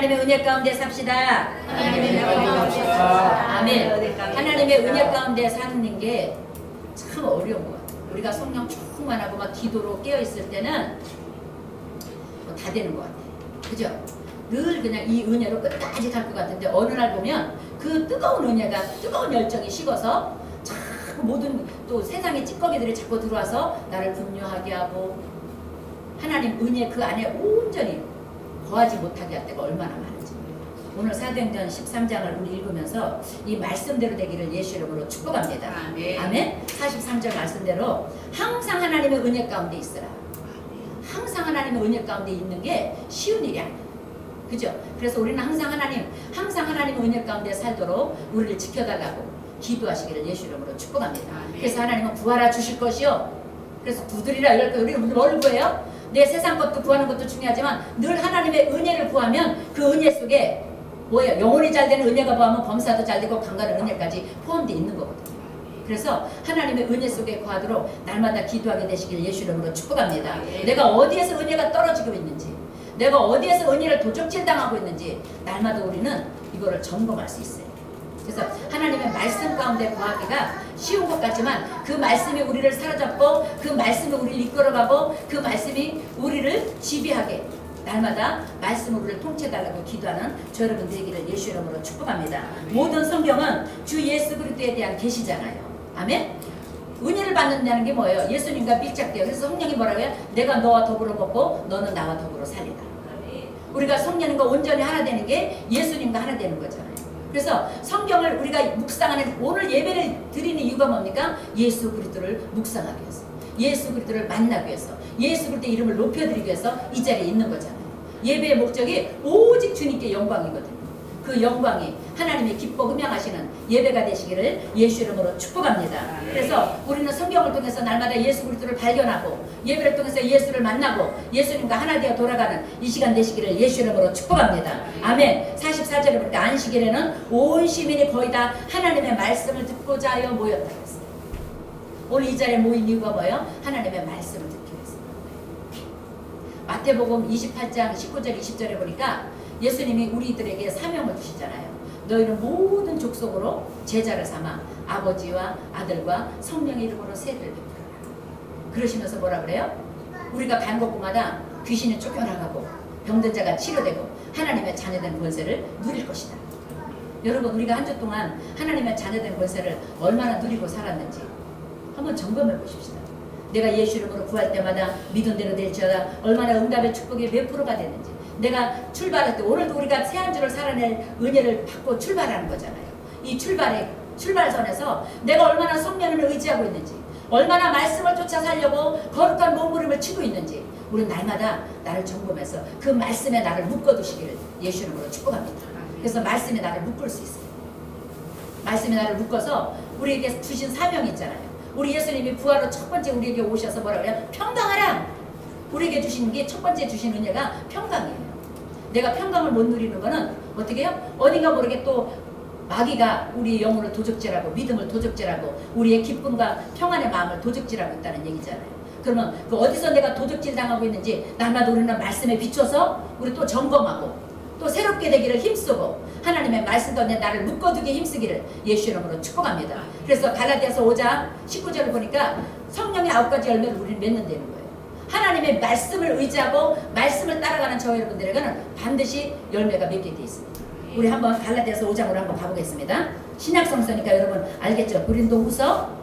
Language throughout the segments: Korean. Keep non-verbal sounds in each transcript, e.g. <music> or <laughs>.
하나님의 은혜 가운데 삽시다. 아멘. 하나님의 은혜 가운데 사는 게 참 어려운 것 같아요. 우리가 성령 충만하고 막 기도로 깨어 있을 때는 뭐 다 되는 것 같아요. 그죠? 늘 그냥 이 은혜로 끝까지 갈 것 같은데 어느 날 보면 그 뜨거운 은혜가 뜨거운 열정이 식어서 자꾸 모든 또 세상의 찌꺼기들이 자꾸 들어와서 나를 분뇨하게 하고 하나님 은혜 그 안에 온전히 거하지 못하게 할 때가 얼마나 많은지 오늘 사도행전 13장을 우리 읽으면서 이 말씀대로 되기를 예수 이름으로 축복합니다. 아멘. 아멘. 43절 말씀대로 항상 하나님의 은혜 가운데 있으라. 항상 하나님의 은혜 가운데 있는 게 쉬운 일이 아니야. 그죠? 그래서 우리는 항상 하나님, 항상 하나님의 은혜 가운데 살도록 우리를 지켜달라고 기도하시기를 예수 이름으로 축복합니다. 아멘. 그래서 하나님은 구하라 주실 것이요. 그래서 두드리라 이럴 때 우리는 뭘 구해요? 내 세상 것도 구하는 것도 중요하지만 늘 하나님의 은혜를 구하면 그 은혜 속에 뭐예요? 영혼이 잘 되는 은혜가 포함하면 범사도 잘 되고 강가는 은혜까지 포함되어 있는 거거든요. 그래서 하나님의 은혜 속에 거하도록 날마다 기도하게 되시길 예수 이름으로 축복합니다. 아멘. 내가 어디에서 은혜가 떨어지고 있는지, 내가 어디에서 은혜를 도적질 당하고 있는지 날마다 우리는 이거를 점검할 수 있어요. 그래서 하나님의 말씀 가운데 거하기가 쉬운 것 같지만 그 말씀이 우리를 사로잡고 그 말씀이 우리를 이끌어가고 그 말씀이 우리를 지배하게 날마다 말씀으로 우리를 통치해달라고 기도하는 저 여러분 되기를 예수 이름으로 축복합니다. 모든 성경은 주 예수 그리스도에 대한 계시잖아요. 아멘. 은혜를 받는다는 게 뭐예요? 예수님과 밀착돼요. 그래서 성령이 뭐라고 해요? 내가 너와 더불어 먹고 너는 나와 더불어 살리다. 우리가 성령님과 온전히 하나 되는 게 예수님과 하나 되는 거잖아요. 그래서 성경을 우리가 묵상하는 오늘 예배를 드리는 이유가 뭡니까? 예수 그리스도를 묵상하기 위해서. 예수 그리스도를 만나기 위해서. 예수 그리스도 이름을 높여드리기 위해서 이 자리에 있는 거잖아요. 예배의 목적이 오직 주님께 영광이거든요. 그 영광이 하나님의 기뻐 흠양하시는 예배가 되시기를 예수 이름으로 축복합니다. 그래서 우리는 성경을 통해서 날마다 예수 그리스도를 발견하고 예배를 통해서 예수를 만나고 예수님과 하나 되어 돌아가는 이 시간 되시기를 예수 이름으로 축복합니다. 아멘. 44절에 보니까 안식일에는 온 시민이 거의 다 하나님의 말씀을 듣고자 하여 모였다. 오늘 이 자리에 모인 이유가 뭐예요? 하나님의 말씀을 듣기 위해서. 마태복음 28장 19절 20절에 보니까 예수님이 우리들에게 사명을 주시잖아요. 너희는 모든 족속으로 제자를 삼아 아버지와 아들과 성령의 이름으로 세례를 베풀어라. 그러시면서 뭐라 그래요? 우리가 간 곳마다 귀신이 쫓겨나가고 병든 자가 치료되고 하나님의 자녀된 권세를 누릴 것이다. 여러분 우리가 한 주 동안 하나님의 자녀된 권세를 얼마나 누리고 살았는지 한번 점검해 보십시다. 내가 예수 이름으로 구할 때마다 믿은 대로 될지어다 얼마나 응답의 축복이 몇 프로가 됐는지 내가 출발할 때 오늘도 우리가 새 한 주를 살아낼 은혜를 받고 출발하는 거잖아요. 이 출발의 출발선에서 내가 얼마나 성령을 의지하고 있는지 얼마나 말씀을 쫓아 살려고 거룩한 몸부림을 치고 있는지 우리는 날마다 나를 점검해서 그 말씀에 나를 묶어두시기를 예수 이름으로 축복합니다. 그래서 말씀에 나를 묶을 수 있어요. 말씀에 나를 묶어서 우리에게 주신 사명이 있잖아요. 우리 예수님이 부활로 첫 번째 우리에게 오셔서 뭐라 그래요? 평강하라. 우리에게 주신 게첫 번째 주신 은혜가 평강이에요. 내가 평강을 못 누리는 거는 어떻게 해요? 어딘가 모르게 또 마귀가 우리 영혼을 도적질하고 믿음을 도적질하고 우리의 기쁨과 평안의 마음을 도적질하고 있다는 얘기잖아요. 그러면 그 어디서 내가 도적질 당하고 있는지 날마다 우리는 말씀에 비춰서 우리 또 점검하고 또 새롭게 되기를 힘쓰고 하나님의 말씀 가운데 나를 묶어두기 힘쓰기를 예수 이름으로 축복합니다. 그래서 갈라디아서 5장 19절을 보니까 성령의 아홉 가지 열매를 우리는 맺는 다는 거예요. 하나님의 말씀을 의지하고 말씀을 따라가는 저 여러분들에게는 반드시 열매가 맺게 돼 있습니다. 우리 한번 갈라디아서 5장으로 한번 가보겠습니다. 신약 성서니까 여러분 알겠죠? 고린도후서,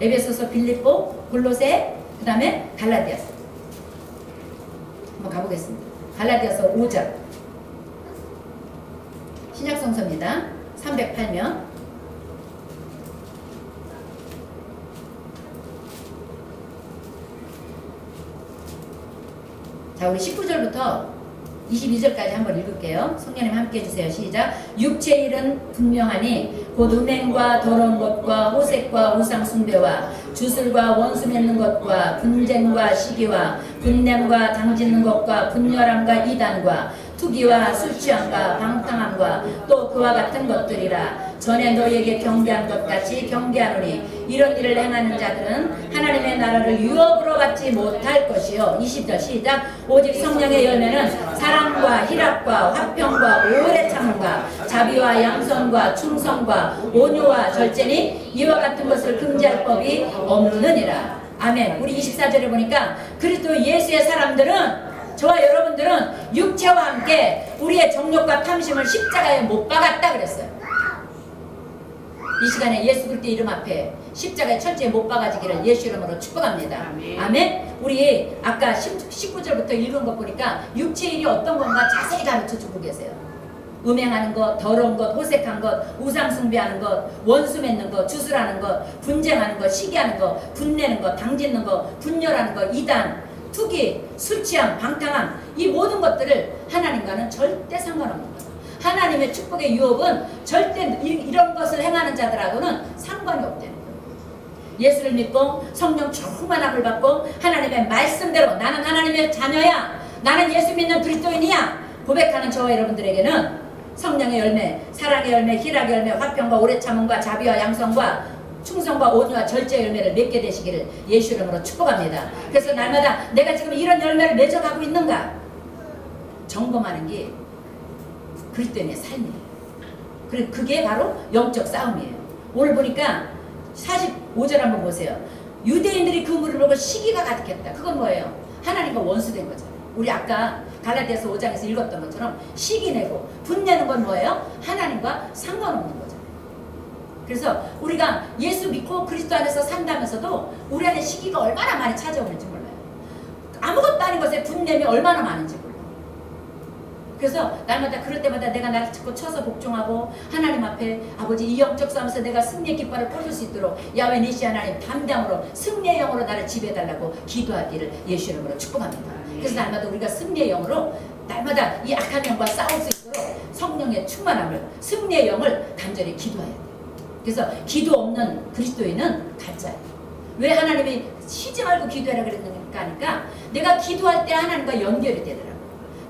에베소서, 빌립보, 골로새, 그 다음에 갈라디아서. 한번 가보겠습니다. 갈라디아서 5장. 신약 성서입니다. 308면 자, 우리 19절부터 22절까지 한번 읽을게요. 성령님 함께 해주세요. 시작. 육체 일은 분명하니 곧 음행과 더러운 것과 호색과 우상 숭배와 주술과 원수 맺는 것과 분쟁과 시기와 분냄과 당짓는 것과 분열함과 이단과 투기와 술 취함과 방탕함과 또 그와 같은 것들이라 전에 너희에게 경계한 것 같이 경계하노니 이런 일을 행하는 자들은 하나님의 나라를 유업으로 받지 못할 것이요. 20절 시작. 오직 성령의 열매는 사랑과 희락과 화평과 오래 참음과 자비와 양선과 충성과 온유와 절제니 이와 같은 것을 금지할 법이 없느니라. 아멘. 우리 24절에 보니까 그리스도 예수의 사람들은 저와 여러분들은 육체와 함께 우리의 정욕과 탐심을 십자가에 못 박았다 그랬어요. 이 시간에 예수 그리스도 이름 앞에 십자가에 철저히 못 박아지기를 예수 이름으로 축복합니다. 아멘. 아멘. 우리 아까 19절부터 읽은 것 보니까 육체의 일이 어떤 건가 자세히 가르쳐 주고 계세요. 음행하는 것, 더러운 것, 호색한 것, 우상 숭배하는 것, 원수 맺는 것, 주술하는 것, 분쟁하는 것, 시기하는 것, 분내는 것, 당짓는 것, 분열하는 것, 이단, 투기, 술 취함, 방탕함 이 모든 것들을 하나님과는 절대 상관없는 거예요. 하나님의 축복의 유업은 절대 이- 이런 것을 행하는 자들하고는 상관이 거예요. 예수를 믿고 성령 충만함을 받고 하나님의 말씀대로 나는 하나님의 자녀야 나는 예수 믿는 그리스도인이야 고백하는 저와 여러분들에게는 성령의 열매, 사랑의 열매, 희락의 열매, 화평과 오래 참음과 자비와 양성과 충성과 온유와 절제 열매를 맺게 되시기를 예수 이름으로 축복합니다. 그래서 날마다 내가 지금 이런 열매를 맺어가고 있는가 점검하는 게 그리스도인의 삶이에요. 그리고 그게 바로 영적 싸움이에요. 오늘 보니까 45절 한번 보세요. 유대인들이 그 물을 보고 시기가 가득했다. 그건 뭐예요? 하나님과 원수된 거잖아요. 우리 아까 갈라디아서 5장에서 읽었던 것처럼 시기 내고 분내는 건 뭐예요? 하나님과 상관없는 거잖아요. 그래서 우리가 예수 믿고 그리스도 안에서 산다면서도 우리 안에 시기가 얼마나 많이 찾아오는지 몰라요. 아무것도 아닌 것에 분냄이 얼마나 많은지 몰라요. 그래서 날마다 그럴 때마다 내가 나를 자꾸 쳐서 복종하고 하나님 앞에 아버지 이 영적 싸움에서 내가 승리의 깃발을 꽂을 수 있도록 야외 니시 하나님 담당으로 승리의 영으로 나를 지배해달라고 기도하기를 예수 이름으로 축복합니다. 그래서 날마다 우리가 승리의 영으로 날마다 이 악한 영과 싸울 수 있도록 성령의 충만함을 승리의 영을 간절히 기도해야 돼요. 그래서 기도 없는 그리스도인은 가짜예요. 왜 하나님이 쉬지 말고 기도하라 그랬는가 하니까 내가 기도할 때 하나님과 연결이 되더라고요.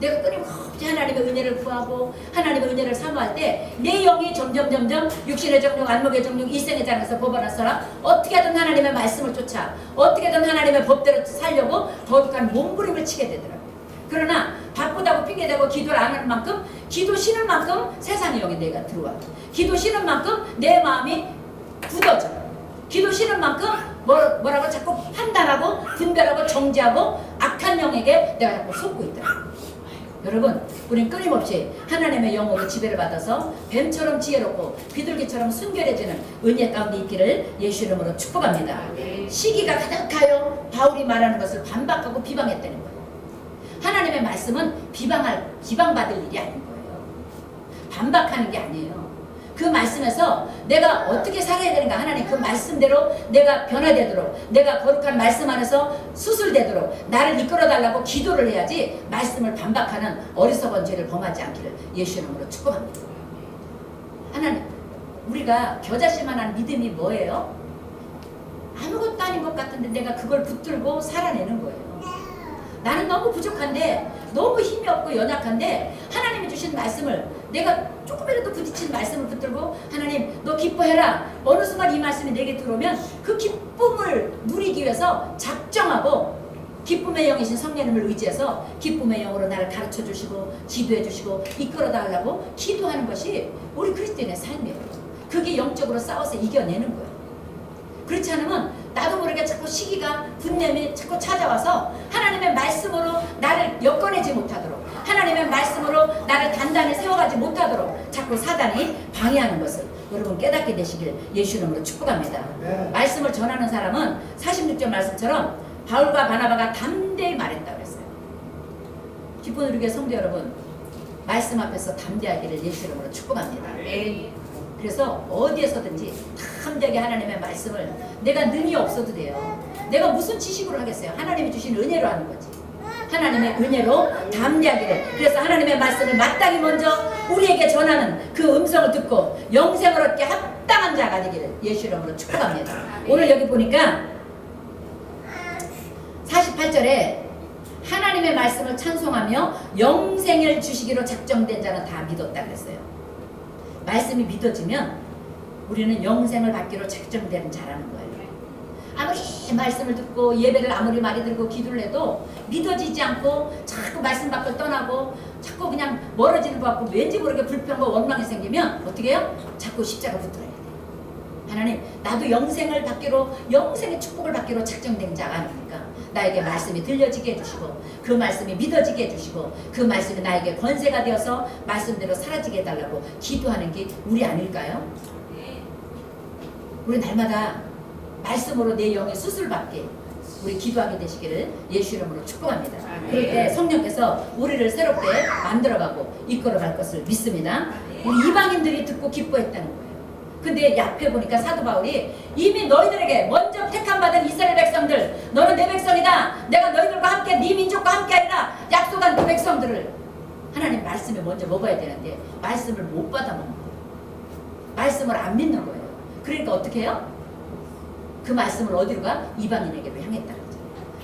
내가 끊임없이 하나님의 은혜를 구하고 하나님의 은혜를 사모할 때 내 영이 점점 점점 육신의 정욕, 안목의 정욕, 일생의 장에서 벗어나서라 어떻게든 하나님의 말씀을 쫓아 어떻게든 하나님의 법대로 살려고 거룩한 몸부림을 치게 되더라고요. 그러나 바쁘다고 핑계대고 기도를 안 하는 만큼 기도 쉬는 만큼 세상의 영이 내가 들어와. 기도 쉬는 만큼 내 마음이 굳어져. 기도 쉬는 만큼 뭐, 뭐라고 자꾸 판단하고 분별하고 정지하고 악한 영에게 내가 자꾸 속고 있더라. 여러분, 우린 끊임없이 하나님의 영으로 지배를 받아서 뱀처럼 지혜롭고 비둘기처럼 순결해지는 은혜 가운데 있기를 예수 이름으로 축복합니다. 시기가 가득하여 바울이 말하는 것을 반박하고 비방했다는 거예요. 하나님의 말씀은 비방할 비방받을 일이 아닌 거예요. 반박하는 게 아니에요. 그 말씀에서 내가 어떻게 살아야 되는가 하나님 그 말씀대로 내가 변화되도록 내가 거룩한 말씀 안에서 수술되도록 나를 이끌어 달라고 기도를 해야지 말씀을 반박하는 어리석은 죄를 범하지 않기를 예수 이름으로 축복합니다. 하나님 우리가 겨자씨만한 믿음이 뭐예요? 아무것도 아닌 것 같은데 내가 그걸 붙들고 살아내는 거예요. 나는 너무 부족한데 너무 힘이 없고 연약한데 하나님이 주신 말씀을 내가 조금이라도 부딪힌 말씀을 붙들고 하나님 너 기뻐해라 어느 순간 이 말씀이 내게 들어오면 그 기쁨을 누리기 위해서 작정하고 기쁨의 영이신 성령님을 의지해서 기쁨의 영으로 나를 가르쳐 주시고 지도해 주시고 이끌어 달라고 기도하는 것이 우리 그리스도인의 삶이에요. 그게 영적으로 싸워서 이겨내는 거예요. 그렇지 않으면 나도 모르게 자꾸 시기가 분냄이 자꾸 찾아와서 하나님의 말씀으로 나를 엮어내지 못하도록 하나님의 말씀으로 나를 단단히 세워가지 못하도록 자꾸 사단이 방해하는 것을 여러분 깨닫게 되시길 예수 이름으로 축복합니다. 네. 말씀을 전하는 사람은 46절 말씀처럼 바울과 바나바가 담대히 말했다 그랬어요. 기쁜 우리의 성도 여러분 말씀 앞에서 담대하기를 예수 이름으로 축복합니다. 그래서 어디에서든지 담대하게 하나님의 말씀을 내가 능이 없어도 돼요. 내가 무슨 지식으로 하겠어요? 하나님이 주신 은혜로 하는 거지. 하나님의 은혜로 담대하기를. 그래서 하나님의 말씀을 마땅히 먼저 우리에게 전하는 그 음성을 듣고 영생을 얻게 합당한 자가 되기를 예수 이름으로 축복합니다. 오늘 여기 보니까 48절에 하나님 하나님의 말씀을 찬송하며 영생을 주시기로 작정된 자는 다 믿었다 그랬어요. 말씀이 믿어지면 우리는 영생을 받기로 작정된 자라는 거예요. 아무리 말씀을 듣고 예배를 아무리 많이 들고 기도를 해도 믿어지지 않고 자꾸 말씀 밖을 떠나고 자꾸 그냥 멀어지는 것 같고 왠지 모르게 불평과 원망이 생기면 어떻게 해요? 자꾸 십자가 붙들어야 돼요. 하나님 나도 영생을 받기로 영생의 축복을 받기로 작정된 자가 아닙니까? 나에게 말씀이 들려지게 해주시고 그 말씀이 믿어지게 해주시고 그 말씀이 나에게 권세가 되어서 말씀대로 사라지게 해달라고 기도하는 게 우리 아닐까요? 우리 날마다 말씀으로 내 영의 수술받게 우리 기도하게 되시기를 예수 이름으로 축복합니다. 그럴 때 성령께서 우리를 새롭게 만들어가고 이끌어갈 것을 믿습니다. 우리 이방인들이 듣고 기뻐했다는 거예요. 근데 앞에 보니까 사도 바울이 이미 너희들에게 먼저 택함 받은 이스라엘 백성들 너는 내 백성이다. 내가 너희들과 함께 네 민족과 함께 하리라. 약속한 그 백성들을 하나님 말씀을 먼저 먹어야 되는데 말씀을 못 받아 먹는 거예요. 말씀을 안 믿는 거예요. 그러니까 어떻게 해요? 그 말씀을 어디로 가? 이방인에게로 향했다.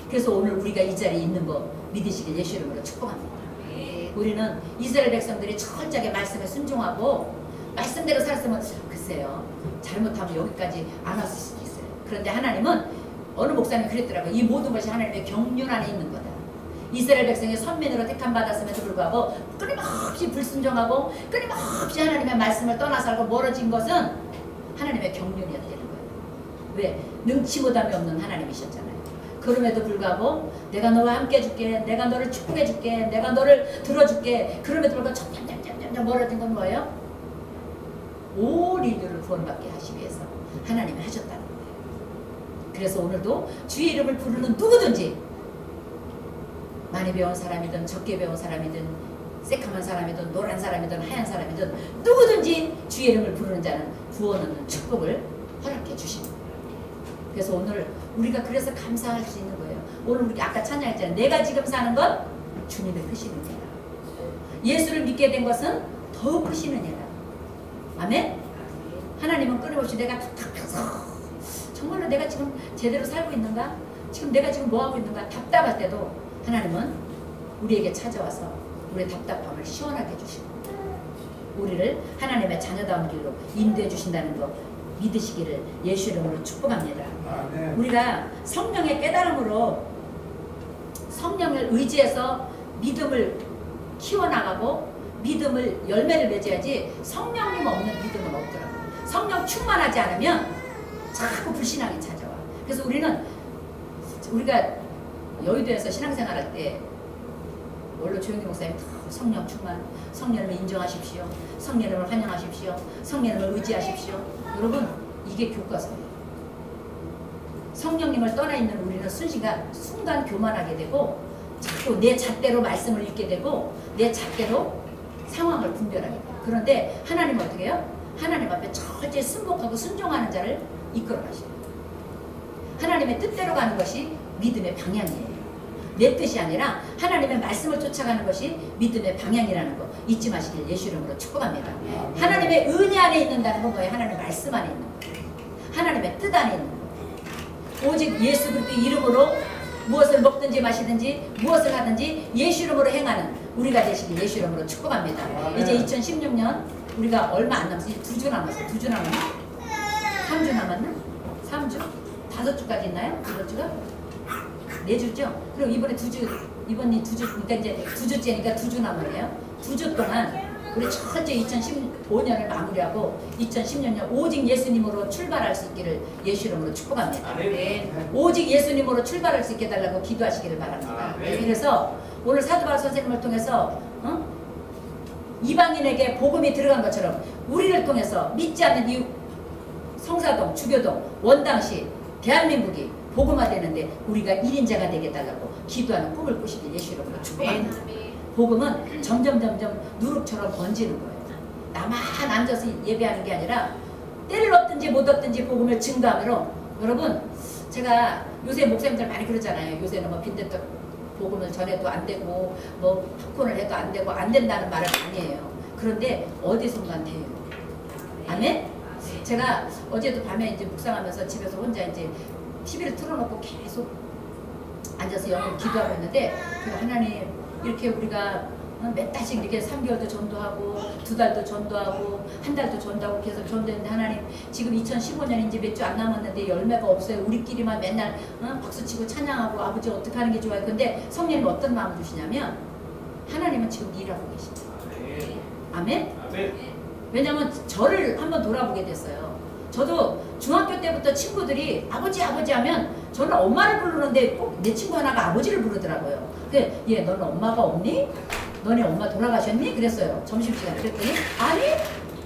그래서 오늘 우리가 이 자리에 있는 거 믿으시길 예수 이름으로 축복합니다. 우리는 이스라엘 백성들이 철저하게 말씀에 순종하고 말씀대로 살았으면 글쎄요 잘못하면 여기까지 안 왔을 수도 있어요. 그런데 하나님은 어느 목사님이 그랬더라고요. 이 모든 것이 하나님의 경륜 안에 있는 거다. 이스라엘 백성이 선민으로 택함 받았음에도 불구하고 끊임없이 불순종하고 끊임없이 하나님의 말씀을 떠나 살고 멀어진 것은 하나님의 경륜이었다는 거예요. 왜? 능치 못함이 없는 하나님이셨잖아요. 그럼에도 불구하고 내가 너와 함께 해줄게, 내가 너를 축복해줄게, 내가 너를 들어줄게. 그럼에도 불구하고 점점점점점 멀어진 건 뭐예요? 온 인류를 구원받게 하시기 위해서 하나님이 하셨다는 거예요. 그래서 오늘도 주의 이름을 부르는 누구든지 많이 배운 사람이든 적게 배운 사람이든 새카만 사람이든 노란 사람이든 하얀 사람이든 누구든지 주의 이름을 부르는 자는 구원 얻는 축복을 허락해 주십니다. 그래서 오늘 우리가 그래서 감사할 수 있는 거예요. 오늘 우리 아까 찬양했잖아요. 내가 지금 사는 건 주님의 크시는 이라 예수를 믿게 된 것은 더 크시는 이라 아멘? 하나님은 끊임없이 내가 정말로 내가 지금 제대로 살고 있는가? 지금 내가 지금 뭐 하고 있는가? 답답할 때도 하나님은 우리에게 찾아와서 우리의 답답함을 시원하게 해주시고 우리를 하나님의 자녀다운 길로 인도해 주신다는 거 믿으시기를 예수 이름으로 축복합니다. 아멘. 우리가 성령의 깨달음으로 성령을 의지해서 믿음을 키워나가고 믿음을 열매를 맺어야지 성령님 없는 믿음은 없더라고요. 성령 충만하지 않으면 자꾸 불신앙이 찾아와. 그래서 우리는 우리가 여의도에서 신앙생활할 때 원로 조영기 목사님 다 성령 충만, 성령을 인정하십시오. 성령을 환영하십시오. 성령을 의지하십시오. 여러분 이게 교과서예요. 성령님을 떠나 있는 우리는 순식간 순간 교만하게 되고 자꾸 내 잣대로 말씀을 읽게 되고 내 잣대로 상황을 분별하게 돼요. 그런데 하나님은 어떻게 해요? 하나님 앞에 철저히 순복하고 순종하는 자를 이끌어 가셔요. 하나님의 뜻대로 가는 것이 믿음의 방향이에요. 내 뜻이 아니라 하나님의 말씀을 쫓아가는 것이 믿음의 방향이라는 거 잊지 마시길 예수 이름으로 축복합니다. 하나님의 은혜 안에 있는다는 건 뭐예요? 하나님의 말씀 안에 있는 거예요. 하나님의 뜻 안에 있는 거예요. 오직 예수 그리스도 이름으로 무엇을 먹든지 마시든지 무엇을 하든지 예수 이름으로 행하는 우리가 되시길 예수 이름으로 축복합니다. 이제 2016년 우리가 얼마 안 남았어. 이제 두주 남았어. 두주 남았나? 3주 남았나? 3주? 다섯 주까지 있나요? 다섯 주가? 네 주죠? 그럼 이번에 두 주, 이번이 두 주, 그러니까 이제 두 주째니까 두 주 남았네요. 두 주 동안 우리 철저히 2015년을 마무리하고 2010년 오직 예수님으로 출발할 수 있기를 예수 이름으로 축복합니다. 아멘. 오직 예수님으로 출발할 수 있게 해달라고 기도하시기를 바랍니다. 아멘. 그래서 오늘 사도바울 선생님을 통해서 어? 이방인에게 복음이 들어간 것처럼 우리를 통해서 믿지 않는 이 성사동, 주교동, 원당시, 대한민국이 복음화되는데 우리가 1인자가 되게 해달라고 기도하는 꿈을 꾸시길 예수 이름으로 축복합니다. 복음은 점점 점점 누룩처럼 번지는 거예요. 나만 앉아서 예배하는 게 아니라 때를 얻든지 못 얻든지 복음을 증거함으로 여러분 제가 요새 목사님들 많이 그러잖아요. 요새는 뭐 빈대떡 복음을 전해도 안 되고 뭐 팝콘을 해도 안 되고 안 된다는 많이 해요. 그런데 어디선가 돼요. 아멘? 제가 어제도 밤에 이제 묵상하면서 집에서 혼자 이제 TV를 틀어놓고 계속 앉아서 영을 기도하고 있는데 하나님 이렇게 우리가 어, 몇 달씩 이렇게 3개월도 전도하고 두 달도 전도하고 한 달도 전도하고 계속 전도했는데 하나님 지금 2015년 이제 몇주 안 남았는데 열매가 없어요. 우리끼리만 맨날 어, 박수치고 찬양하고 아버지 어떻게 하는 게 좋아요. 근데 성령님 어떤 마음을 주시냐면 하나님은 지금 일하고 계십니다. 아멘? 아멘. 왜냐면 저를 한번 돌아보게 됐어요. 저도 중학교 때부터 친구들이 아버지 아버지 하면 저는 엄마를 부르는데 꼭 내 친구 하나가 아버지를 부르더라고요. 근데 얘 너는 엄마가 없니? 너네 엄마 돌아가셨니? 그랬어요. 점심시간 그랬더니 아니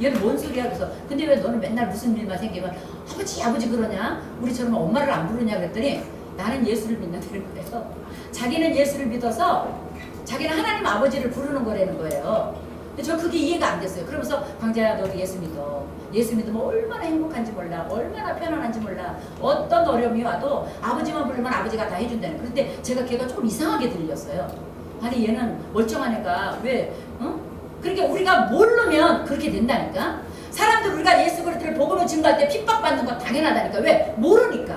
얘는 뭔 소리야 그래서 근데 왜 너는 맨날 무슨 일만 생기면 아버지 아버지 그러냐? 우리처럼 엄마를 안 부르냐 그랬더니 나는 예수를 믿는다는 거예요. <laughs> 자기는 예수를 믿어서 자기는 하나님 아버지를 부르는 거라는 거예요. 근데 저 그게 이해가 안 됐어요. 그러면서 광자야 너도 예수 믿어. 예수 믿으면 얼마나 행복한지 몰라. 얼마나 편안한지 몰라. 어떤 어려움이 와도 아버지만 부르면 아버지가 다 해준다는. 그런데 제가 걔가 조금 이상하게 들렸어요. 아니 얘는 멀쩡한 애가 왜 어? 그러니까 우리가 모르면 그렇게 된다니까. 사람들 우리가 예수 그리스도를 복음을 증거할 때 핍박받는 건 당연하다니까. 왜? 모르니까.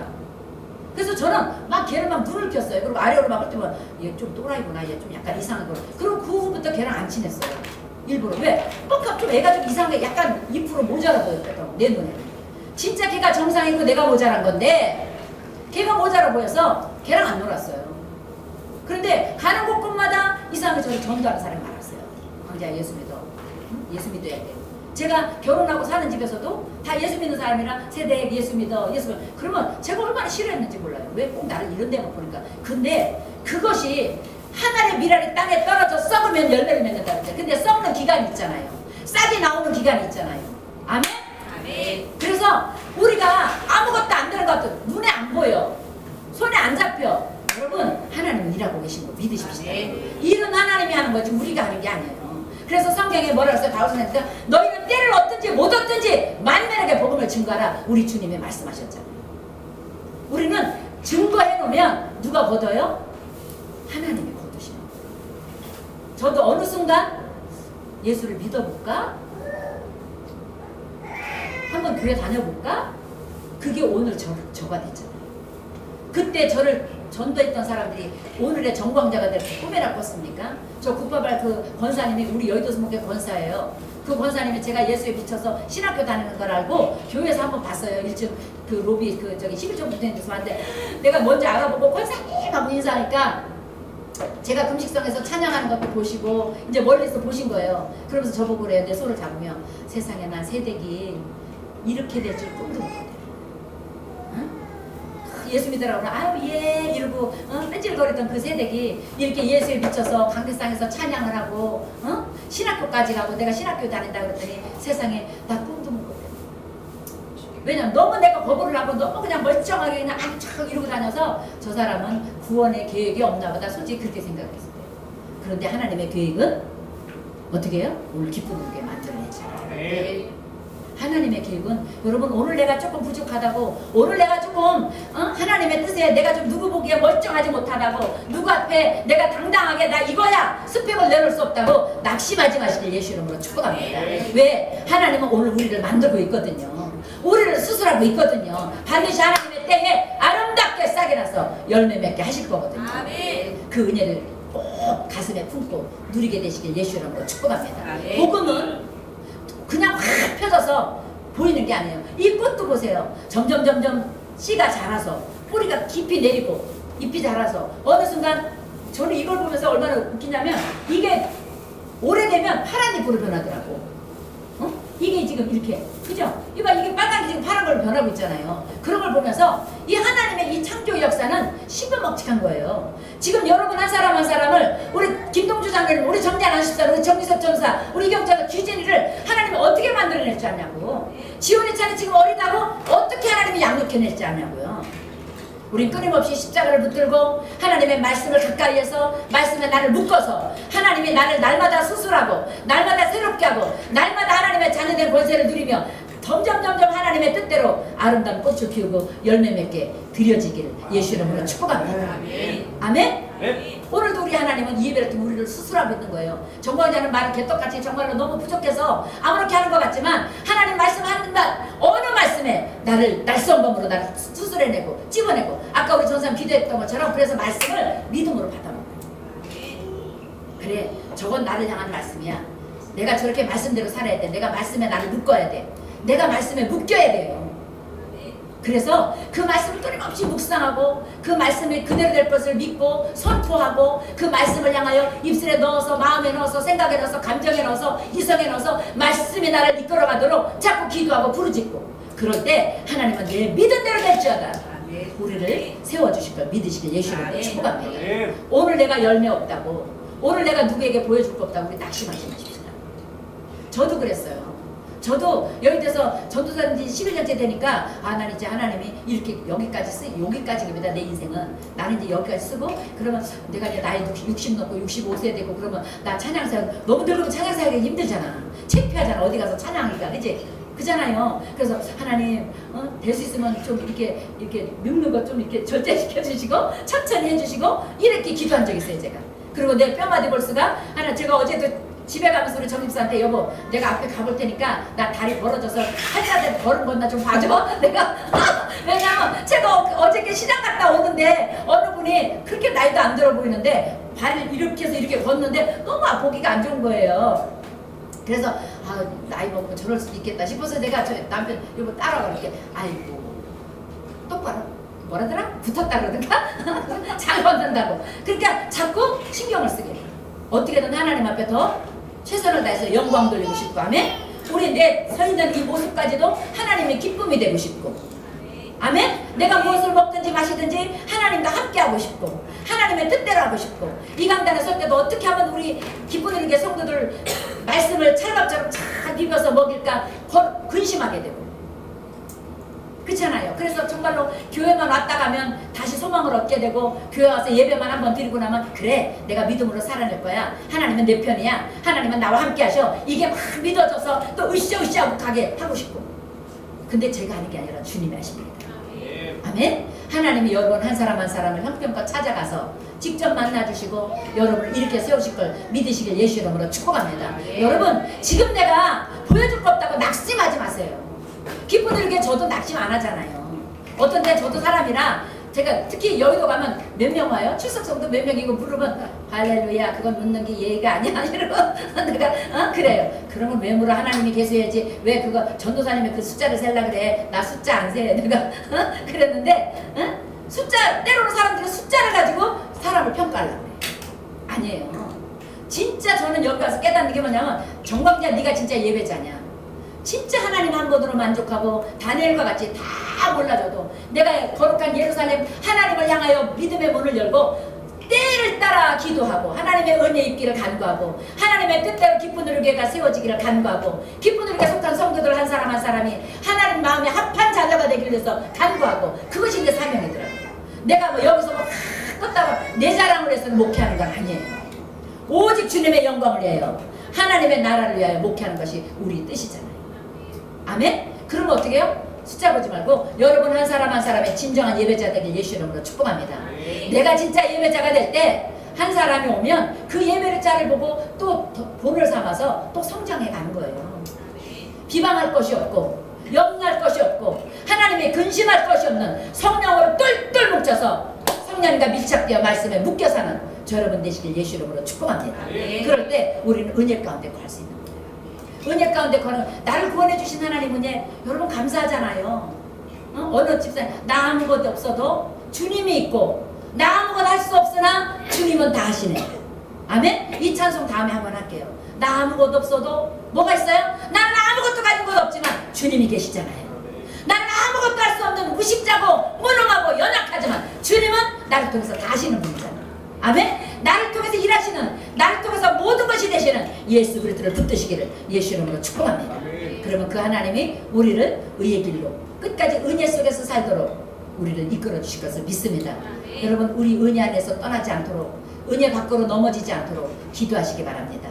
그래서 저는 막 걔를 막 눈을 켰어요. 그리고 아래로 막을 때면 얘 좀 또라이구나. 얘 좀 약간 이상한 거. 그리고 그 후부터 걔랑 안 친했어요. 일부러. 왜? 뻑뻑 좀 애가 좀 이상하게 약간 2% 모자라 보였거든. 내 눈에는. 진짜 걔가 정상이고 내가 모자란 건데 걔가 모자라 보여서 걔랑 안 놀았어요. 그런데 가는 곳곳마다 이상하게 저를 전도하는 사람이 많았어요. 황자 예수 믿어. 응? 예수 믿어야 돼. 제가 결혼하고 사는 집에서도 다 예수 믿는 사람이라 세대 예수 믿어 예수 믿어 그러면 제가 얼마나 싫어했는지 몰라요 왜 꼭 나를 이런 데만 보니까 근데 그것이 하나의 미랄이 땅에 떨어져 썩으면 열매를 맺는다 그랬어요 근데 썩는 기간이 있잖아요 싹이 나오는 기간이 있잖아요 아멘? 아멘. 그래서 우리가 아무것도 안 되는 것도 눈에 안 보여 손에 안 잡혀 하나님 일하고 계신 거 믿으십시다 아멘. 일은 하나님이 하는 거지 우리가 하는 게 아니에요 그래서 성경에 뭐라 했어요 바울선생님께서 너희는 때를 얻든지 못 얻든지 만면에게 복음을 증거하라 우리 주님이 말씀하셨잖아요 우리는 증거해 놓으면 누가 거둬요? 하나님이 거두시는 거예요 저도 어느 순간 예수를 믿어볼까? 한번 교회 다녀볼까? 그게 오늘 저, 저가 됐잖아요. 그때 저를 전도했던 사람들이 오늘의 정광자가 될 꿈에라꿨습니까? 저 국밥알 그 권사님이 우리 여의도 수목회 권사예요. 그 권사님이 제가 예수에 비춰서 신학교 다니는 걸 알고 교회에서 한번 봤어요. 1층 그 로비 그 저기 11층 붙어 있는 데서 봤는데 내가 먼저 알아보고 권사님 하고 인사하니까 제가 금식성에서 찬양하는 것도 보시고 이제 멀리서 보신 거예요. 그러면서 저보고 그래요. 내 손을 잡으면 세상에 난 새댁이 이렇게 될 줄 꿈도 못 꿨대. 응? 예수 믿으라고 아유 예 이러고 어? 뺀질거리던 그 새댁이 이렇게 예수에 비춰서 강대상에서 찬양을 하고 어? 신학교까지 가고 내가 신학교 다닌다 그랬더니 세상에 나 꿈도 못 꿨대. 왜냐면 너무 내가 거부를 하고 너무 그냥 멀쩡하게 그냥 안착 이러고 다녀서 저 사람은 구원의 계획이 없나 보다 솔직히 그렇게 생각했어요. 그런데 하나님의 계획은 어떻게 해요? 오늘 기쁨을 게 만들어내잖아요. 아멘. 하나님의 계획은 여러분 오늘 내가 조금 부족하다고 오늘 내가 조금 어? 하나님의 뜻에 내가 좀 누구 보기에 멀쩡하지 못하다고 누구 앞에 내가 당당하게 나 이거야 스펙을 내놓을 수 없다고 낙심하지 마시길 예수 이름으로 축복합니다 왜? 하나님은 오늘 우리를 만들고 있거든요 우리를 수술하고 있거든요 반드시 하나님의 때에 아름답게 싸게 나서 열매 맺게 하실 거거든요. 그 은혜를 꼭 가슴에 품고 누리게 되시길 예수 이름으로 축복합니다. 복음은 그냥 확 펴져서 보이는 게 아니에요. 이 꽃도 보세요. 점점 점점 씨가 자라서 뿌리가 깊이 내리고 잎이 자라서 어느 순간 저는 이걸 보면서 얼마나 웃기냐면 이게 오래되면 파란 잎으로 변하더라고. 어? 이게 지금 이렇게 그죠? 이봐 이게 지금 파란 걸로 변하고 있잖아요. 그런 걸 보면서 이 하나님의 이 창조 역사는 신비먹직한 거예요. 지금 여러분 한 사람 한 사람을 우리 김동주 장로님, 우리 정장 안십사, 우리 정기석 전사, 우리 경자가 규진이를 하나님이 어떻게 만들어낼 줄 아냐고. 지원의 차는 지금 어리다고 어떻게 하나님이 양육해낼 줄 아냐고요. 우린 끊임없이 십자가를 붙들고 하나님의 말씀을 가까이에서 말씀에 나를 묶어서 하나님이 나를 날마다 수술하고 날마다 새롭게 하고 날마다 하나님의 자녀된 권세를 누리며 점점 점점 하나님의 뜻대로 아름다운 꽃을 피우고 열매 맺게 드려지기를 예수 이름으로 축복합니다. 아멘. 아멘. 아멘. 오늘도 우리 하나님은 이 예배를 통해 우리를 수술하고 있는 거예요. 정과자는 말은 개떡같이 정말로 너무 부족해서 아무렇게 하는 것 같지만 하나님 말씀하는 말 어느 말씀에 나를 날성범으로 나를 수술해내고 찝어내고 아까 우리 전사님 기도했던 것처럼 그래서 말씀을 믿음으로 받아먹는 그래 저건 나를 향한 말씀이야 내가 저렇게 말씀대로 살아야 돼 내가 말씀에 나를 묶어야 돼 내가 말씀에 묶여야 돼요 그래서 그 말씀을 끊임없이 묵상하고 그 말씀이 그대로 될 것을 믿고 선포하고 그 말씀을 향하여 입술에 넣어서 마음에 넣어서 생각에 넣어서 감정에 넣어서 이성에 넣어서 말씀이 나를 이끌어가도록 자꾸 기도하고 부르짖고 그럴 때 하나님은 내 믿은 대로 될지어다. 우리를 세워주실 걸 믿으시길 예수님으로. 축복합니다. 오늘 내가 열매 없다고 오늘 내가 누구에게 보여줄 거 없다고 우리 낙심하지 마십시오 저도 그랬어요 저도 여기 돼서 전도사님 지 11년째 되니까 아 난 이제 하나님이 이렇게 여기까지 쓰 여기까지입니다 내 인생은 나는 이제 여기까지 쓰고 그러면 내가 이제 나이 60, 60 넘고 65세 되고 그러면 나 찬양사역 너무 늙으면 찬양사역이 힘들잖아 창피하잖아 어디 가서 찬양하기가 그지 그잖아요. 그래서 하나님 어, 될 수 있으면 좀 이렇게 이렇게 늙는 것 좀 이렇게 절제시켜 주시고 천천히 해주시고 이렇게 기도한 적 있어요 제가. 그리고 내 뼈마디 볼수가 하나 제가 어제도 집에 가면서 우리 정집사한테 여보 내가 앞에 가볼 테니까 나 다리 벌어져서 한자대 걸은 건나 좀 봐줘. <laughs> 내가 <laughs> 왜냐면 제가 어- 어저께 시장 갔다 오는데 어느 분이 그렇게 나이도 안 들어 보이는데 발을 이렇게 해서 이렇게 걷는데 너무 아- 보기가 안 좋은 거예요. 그래서 아 나이 먹고 저럴 수도 있겠다 싶어서 내가 저 남편 여보 따라가 이렇게 아이고 똑바로 뭐라더라? 붙었다 그러던가? <laughs> 잘 걷는다고. 그러니까 자꾸 신경을 쓰게. 돼 어떻게든 하나님 앞에 더 최선을 다해서 영광 돌리고 싶고 아멘? 우리 내 서 있는 이 모습까지도 하나님의 기쁨이 되고 싶고 아멘? 내가 무엇을 먹든지 마시든지 하나님과 함께 하고 싶고 하나님의 뜻대로 하고 싶고 이 강단에 설 때도 어떻게 하면 우리 기쁨 이르게 성도들 말씀을 찰밥처럼 잘 비벼서 먹일까 거- 근심하게 되고 그렇잖아요. 그래서 정말로 교회만 왔다 가면 다시 소망을 얻게 되고 교회 와서 예배만 한번 드리고 나면 그래 내가 믿음으로 살아낼 거야. 하나님은 내 편이야. 하나님은 나와 함께 하셔. 이게 막 믿어져서 또 으쌰으쌰 가게 하고 싶고. 근데 제가 하는 게 아니라 주님이 하십니다. 아멘. 하나님이 여러분 한 사람 한 사람을 형편껏 찾아가서 직접 만나주시고 여러분을 이렇게 세우실 걸 믿으시길 예수 이름으로 축복합니다. 네. 여러분 지금 내가 보여줄 거 없다고 낙심하지 마세요. 기쁜 일게 저도 낙심 안 하잖아요. 어떤 때 저도 사람이라 제가 특히 여의도 가면 몇 명 와요? 출석 정도 몇 명이고 물으면 할렐루야 그건 묻는 게 예의가 아니야 <laughs> 이러고 내가 어 그래요. 그러면 왜 물어 하나님이 계셔야지 왜 그거 전도사님이 그 숫자를 셀라 그래 나 숫자 안 세. <laughs> 내가 어? 그랬는데 어? 숫자 때로는 사람들이 숫자를 가지고 사람을 평가하려고 그래. 아니에요. 진짜 저는 여기 와서 깨닫는 게 뭐냐면 정광자 네가 진짜 예배자냐. 진짜 하나님 한 분으로 만족하고 다니엘과 같이 다 몰라줘도 내가 거룩한 예루살렘 하나님을 향하여 믿음의 문을 열고 때를 따라 기도하고 하나님의 은혜 입기를 간구하고 하나님의 뜻대로 기쁜 누리개가 세워지기를 간구하고 기쁜 누리개 속한 성도들 한 사람 한 사람이 하나님 마음에 합한 자녀가 되기를 위해서 간구하고 그것이 내 사명이더라고요. 내가 뭐 여기서 뭐 껐다가 내 자랑을 해서는 목회하는 건 아니에요. 오직 주님의 영광을 위하여 하나님의 나라를 위하여 목회하는 것이 우리 뜻이잖아요. 아멘? 그러면 어떻게 해요? 숫자 보지 말고 여러분 한 사람 한 사람의 진정한 예배자 되길 예수 이름으로 축복합니다. 내가 진짜 예배자가 될 때 한 사람이 오면 그 예배자를 보고 또더 본을 삼아서 또 성장해 가는 거예요. 비방할 것이 없고 염려할 것이 없고 하나님의 근심할 것이 없는 성령으로 똘똘 뭉쳐서 성령과 밀착되어 말씀에 묶여 사는 저 여러분 되시길 예수 이름으로 축복합니다. 아멘. 그럴 때 우리는 은혜 가운데 갈 수 있는 거예요. 은혜 가운데 거는 나를 구원해 주신 하나님 은혜 여러분 감사하잖아요. 어? 어느 집사님 나 아무것도 없어도 주님이 있고 나 아무것도 할 수 없으나 주님은 다 하시네. 아멘. 이 찬송 다음에 한번 할게요. 나 아무것도 없어도 뭐가 있어요? 나는 아무것도 가진 것 없지만 주님이 계시잖아요. 나는 아무것도 할 수 없는 무식자고 무능하고 연약하지만 주님은 나를 통해서 다 하시는 분이잖아요. 아멘. 나를 통해서 일하시는 나를 통해서 모든 것이 되시는 예수 그리스도를 붙드시기를 예수 이름으로 축복합니다. 아멘. 그러면 그 하나님이 우리를 의의 길로 끝까지 은혜 속에서 살도록 우리를 이끌어 주실 것을 믿습니다. 아멘. 여러분 우리 은혜 안에서 떠나지 않도록 은혜 밖으로 넘어지지 않도록 기도하시기 바랍니다.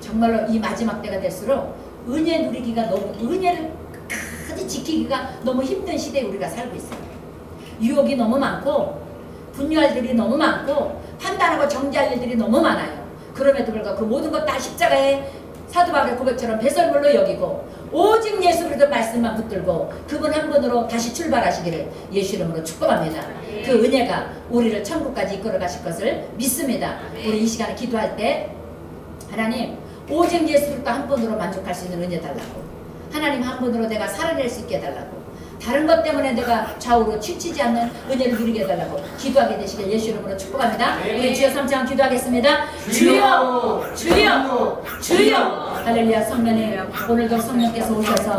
정말로 이 마지막 때가 될수록 은혜 누리기가 너무 은혜를 끝까지 지키기가 너무 힘든 시대에 우리가 살고 있어요. 유혹이 너무 많고 분유할 일이 너무 많고 판단하고 정지할 일들이 너무 많아요. 그럼에도 불구하고 그 모든 것 다 십자가에 사도 바울의 고백처럼 배설물로 여기고 오직 예수 그리스도 말씀만 붙들고 그분 한 분으로 다시 출발하시기를 예수 이름으로 축복합니다. 그 은혜가 우리를 천국까지 이끌어 가실 것을 믿습니다. 우리 이 시간에 기도할 때 하나님 오직 예수 그리스도 한 분으로 만족할 수 있는 은혜 달라고 하나님 한 분으로 내가 살아낼 수 있게 해달라고 다른 것 때문에 내가 좌우로 치치지 않는 은혜를 누리게 해달라고 기도하게 되시길 예수 이름으로 축복합니다. 우리 주여 삼창 기도하겠습니다. 주여 주여 주여 할렐루야 성령님 오늘도 성령께서 오셔서